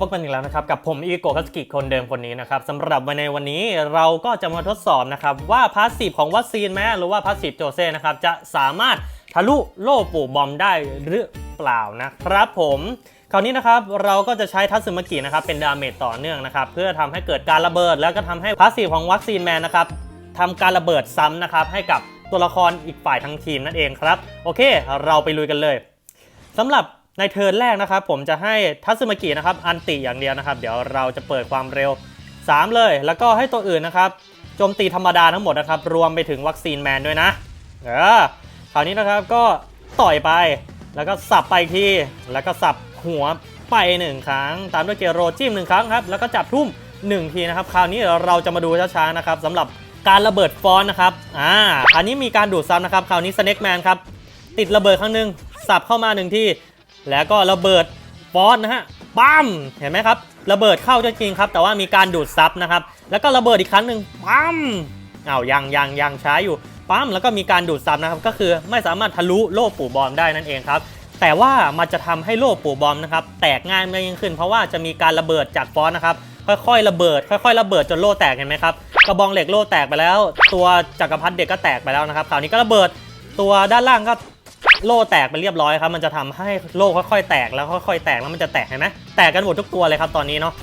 พบกันอีกแล้วนะครับกับผมอีโกคัสกิคนเดิมคนนี้นะครับสำหรับวันในวันนี้เราก็จะมาทดสอบนะครับว่าพาสซีฟของวัคซีนแม้หรือว่าพาสซีฟโจเซ่นะครับจะสามารถทะลุโล่ปู่บอมได้หรือเปล่านะครับผมคราวนี้นะครับเราก็จะใช้ทัศมกินะครับเป็นดาเมจต่อเนื่องนะครับเพื่อทำให้เกิดการระเบิด แล้วก็ทำให้พาสซีฟของวัคซีนแมนนะครับทำการระเบิดซ้ำนะครับให้กับตัวละครอีกฝ่ายทั้งทีมนั่นเองครับโอเค เราไปลุยกันเลยสำหรับ ในเทิร์นแรกนะครับ ผมจะให้ทัศมากินะครับอันติอย่างเดียวนะครับ เดี๋ยวเราจะเปิดความเร็ว 3 เลย แล้วก็ให้ตัวอื่นนะครับโจมตีธรรมดาทั้งหมดนะครับ รวมไปถึงวัคซีนแมนด้วยนะเออคราวนี้นะครับก็ต่อยไป แล้วก็สับไปทีแล้วก็สับหัวไปหนึ่งครั้ง ตามด้วยเกโรจิ้มหนึ่งครั้งครับแล้วก็จับทุ่มหนึ่งทีนะครับ คราวนี้เราจะมาดูช้าๆนะครับสำหรับการระเบิดฟอนนะครับอ่าอันนี้มีการดูดซ้ำนะครับ คราวนี้สเน็กแมนครับติดระเบิดครั้งหนึ่งสับเข้ามาหนึ่งที่ แล้วก็ระเบิดฟอนต์นะฮะปั๊มเห็นไหมครับ ระเบิดเข้าจริงครับ แต่ว่ามีการดูดซับนะครับ แล้วก็ระเบิดอีกครั้งหนึ่งปั๊มอ้าวยังยังยังใช้อยู่ปั๊มแล้วก็มีการดูดซับนะครับ ก็คือไม่สามารถทะลุโล่ปู่บอมได้นั่นเองครับ แต่ว่ามันจะทำให้โล่ปู่บอมนะครับ แตกง่ายมากยิ่งขึ้น เพราะว่าจะมีการระเบิดจากฟอนต์นะครับค่อยๆระเบิด ค่อยๆระเบิดจนโล่แตกเห็นไหมครับกระบองเหล็กโล่แตกไปแล้ว ตัวจักรพรรดิเด็กก็แตกไปแล้วนะครับคราวนี้ก็ระเบิดตัวด้านล่างก็ โล่แตกไปเรียบร้อยครับ มันจะทำให้โล่ค่อยๆแตกแล้วค่อยๆแตกแล้วมันจะแตกเห็นไหมแตกกันหมดทุกตัวเลยครับตอนนี้เนาะ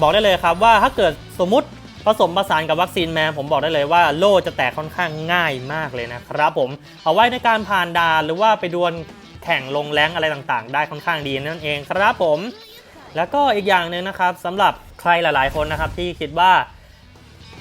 บอกได้เลยครับว่าถ้าเกิดสมมุติผสมผสานกับวัคซีนแมนผมบอกได้เลยว่าโล่จะแตกค่อนข้างง่ายมากเลยนะครับผมเอาไว้ในการผ่านดานหรือว่าไปดวลแข่งลงแรงอะไรต่างๆ ได้ค่อนข้างดีนั่นเองครับผม แล้วก็อีกอย่างหนึ่งนะครับสำหรับใครหลายๆคนนะครับที่คิดว่า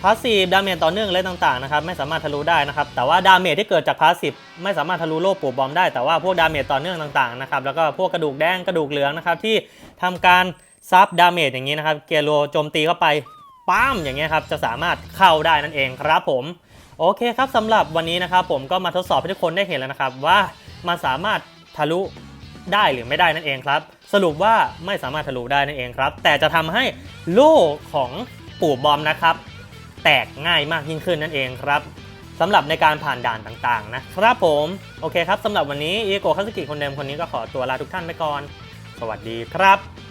พาสซีฟดาเมจต่อเนื่องอะไรต่างๆนะครับไม่สามารถทะลุได้นะครับแต่ว่าดาเมจที่เกิดจากพาสซีฟไม่สามารถทะลุโล่ปูบอมได้แต่ว่าพวกดาเมจต่อเนื่องต่างๆนะครับแล้วก็พวกกระดูกแดงกระดูกเหลืองนะครับที่ทำการซับดาเมจอย่างนี้นะครับเกโรโจมตีเข้าไปปั้มอย่างเงี้ยครับจะสามารถเข้าได้นั่นเองครับผมโอเคครับสำหรับวันนี้นะครับผมก็มาทดสอบให้ทุกคนได้เห็นแล้วนะครับว่ามันสามารถทะลุได้หรือไม่ได้นั่นเองครับ สรุปว่าไม่สามารถทะลุได้นั่นเองครับ แต่จะทำให้โล่ของปู่บอมนะครับ แตกง่ายมากยิ่งขึ้นนั่นเองครับสำหรับในการผ่านด่านต่างๆนะครับผมโอเคครับสำหรับวันนี้อีโกคัสกิคนเดิมคนนี้ก็ขอตัวลาทุกท่านไปก่อน สวัสดีครับ